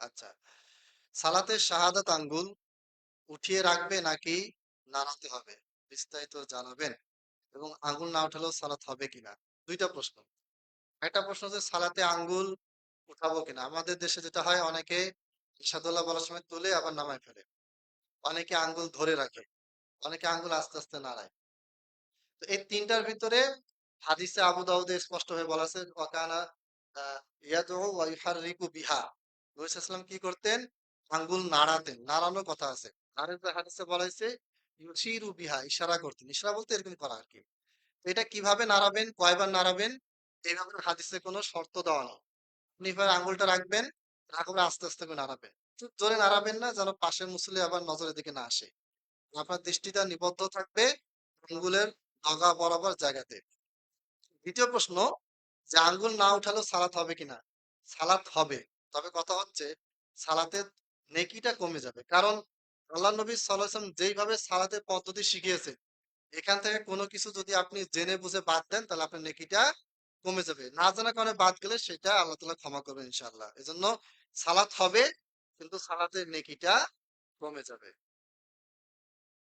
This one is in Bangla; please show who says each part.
Speaker 1: আচ্ছা সালাতে শাহাদাত আঙ্গুল উঠিয়ে রাখবে নাকি নাড়াতে হবে? বিস্তারিত জানাবেন এবং আঙ্গুল না উঠালেও সালাত হবে কিনা? দুইটা প্রশ্ন। একটা প্রশ্ন হচ্ছে, সালাতে আঙ্গুল উঠাবো কিনা? আমাদের দেশে যেটা হয়, অনেকে ইসাদুল্লাহ বলার সময় তুলে আবার নামায় ফেলে। অনেকে আঙ্গুল ধরে রাখে, অনেকে আঙ্গুল আস্তে আস্তে নাড়ায়। তো এই তিনটার ভিতরে হাদিসে আবু দাউদে স্পষ্ট হয়ে বলা আছে ওয়াকানা ইয়াদু ওয়া ইউহাররিকু বিহা। নবী সাল্লাল্লাহু কি করতেন? আঙ্গুল নাড়াতেন। নাড়ানোর কথা আছে। আরেকটা হাদিসে বলা ইউশিরু বিহা ইশারা করতেন। ইশারা বলতে এরকম করা আর কি। এটা কীভাবে নাড়াবেন, কয়বার নাড়াবেন, এইভাবে হাদিসে কোনো শর্ত দেওয়া নেই। আপনি এবার আঙ্গুলটা রাখবেন পরে আস্তে আস্তে করে নাড়াবেন। জোরে নাড়াবেন না, যেন পাশের মুসলি আবার নজরের দিকে না আসে। আপনার দৃষ্টিটা নিবদ্ধ থাকবে আঙ্গুলের ডগা বরাবর জায়গাতে। দ্বিতীয় প্রশ্ন, যে আঙ্গুল না উঠালেও সালাত হবে কিনা? সালাত হবে। তবে কথা হচ্ছে সালাতে নেকিটা কমে যাবে। কারণ আল্লাহ নবী সাল্লাম যেইভাবে সালাতের পদ্ধতি শিখিয়েছে এখান থেকে কোনো কিছু যদি আপনি জেনে বুঝে বাদ দেন, তাহলে আপনার নেকিটা কমে যাবে। না জানা কারণে বাদ গেলে সেটা আল্লাহ তালা ক্ষমা করবেন ইনশাল্লাহ এজন্য সালাত হবে, কিন্তু সালাতে নেকিটা কমে যাবে।